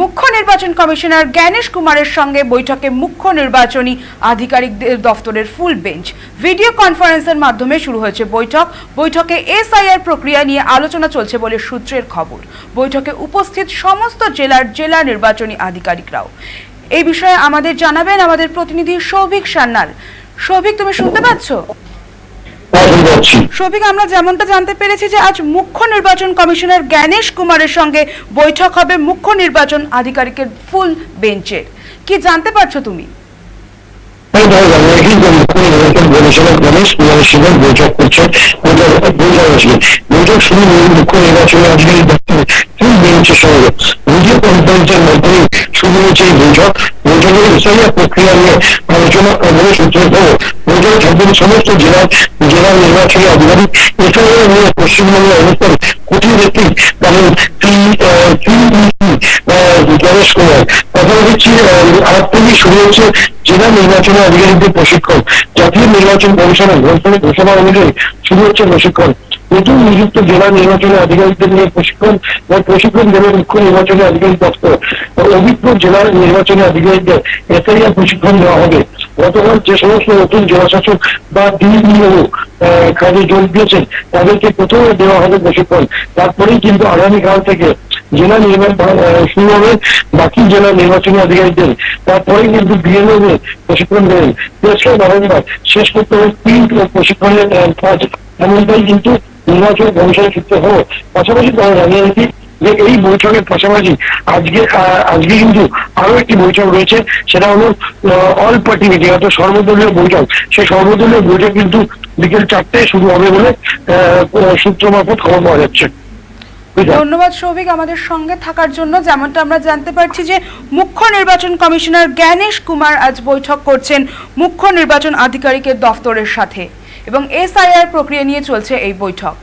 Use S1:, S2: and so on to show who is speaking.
S1: মুখ্য নির্বাচন কমিশনার জ্ঞানেশ কুমারের সঙ্গে বৈঠকে মুখ্য নির্বাচনী আধিকারিকদের দফতরের ফুল বেঞ্চ। ভিডিও কনফারেন্সের মাধ্যমে শুরু হয়েছে বৈঠক। বৈঠকে এসআইআর প্রক্রিয়া নিয়ে আলোচনা চলছে বলে সূত্রের খবর। বৈঠকে উপস্থিত সমস্ত জেলার জেলা নির্বাচনী আধিকারিকরাও। এই বিষয়ে আমাদের জানাবেন আমাদের প্রতিনিধি সৌভিক সান্যাল। সৌভিক, তুমি শুনতে পাচ্ছ? সৌভিক আমরা যেমনটা জানতে পেরেছি যে আজ মুখ্য নির্বাচন কমিশনার জ্ঞানেশ কুমারের সঙ্গে বৈঠক হবে মুখ্য নির্বাচন আধিকারিকের ফুল বেঞ্চের কি জানতে পারছ তুমি?
S2: বৈঠক করছে বৈঠক বৈঠক আসবে বৈঠক শুরু মুখ্য নির্বাচনী আধিকারিক দপ্তরে বেঞ্চের সঙ্গে ভিডিও কনফারেন্সের মাধ্যমে শুরু হয়েছে এই বৈঠক। বৈঠকে প্রক্রিয়া নিয়ে আলোচনা বলে খবর থাকবেন সমস্ত জেলার জেলার নির্বাচনী আধিকারিক এসআইআর নিয়ে পশ্চিমবঙ্গের অবস্থান কঠিন ব্যক্তি, যেমন গণেশ কুমার। কথা হচ্ছে আজ থেকে শুরু হচ্ছে জেলা নির্বাচনী আধিকারিকদের প্রশিক্ষণ। জাতীয় নির্বাচন কমিশনের ঘোষণা ঘোষণা অনুযায়ী শুরু হচ্ছে প্রশিক্ষণ। নতুন নিযুক্ত জেলা নির্বাচনী আধিকারিকদের নিয়ে প্রশিক্ষণ ও প্রশিক্ষণ দেবে মুখ্য নির্বাচনী আধিকারিক দপ্তর অভিজ্ঞ জেলা নির্বাচনী আধিকারিকদের এসআইআর প্রশিক্ষণ দেওয়া হবে। গতকাল যে সমস্ত নতুন জেলা শাসক বা ডিইও কাজে যোগ দিয়েছেন, তাদেরকে প্রথমে দেওয়া হবে প্রশিক্ষণ। তারপরেই কিন্তু আগামীকাল থেকে জেলা নির্বাচন শুরু হবে, বাকি জেলা নির্বাচনী আধিকারিকদের। তারপরেই কিন্তু বিএলও প্রশিক্ষণ দেবেন। তেসরা নভেম্বর শেষ করতে হবে ও প্রশিক্ষণের কাজ। এমনটাই কিন্তু নির্বাচন কমিশনের সূত্রে খবর পাশাপাশি তারা জানিয়ে রাখি যে এই বৈঠকের পাশাপাশি আজকে আজকে কিন্তু আরও একটি বৈঠক রয়েছে, সেটা হলো অল পার্টি মিটিং অর্থাৎ সর্বদলীয় বৈঠক। সেই সর্বদলীয় বৈঠক কিন্তু বিকেল চারটে শুরু হবে বলে সূত্র মারফত খবর পাওয়া যাচ্ছে।
S1: ধন্যবাদ সৌভিক আমাদের সঙ্গে থাকার জন্য। যেমনটা আমরা জানতে পারছি যে মুখ্য নির্বাচন কমিশনার জ্ঞানেশ কুমার আজ বৈঠক করছেন মুখ্য নির্বাচন আধিকারিকের দফতরের সাথে এবং এসআইআর প্রক্রিয়া নিয়ে চলছে এই বৈঠক।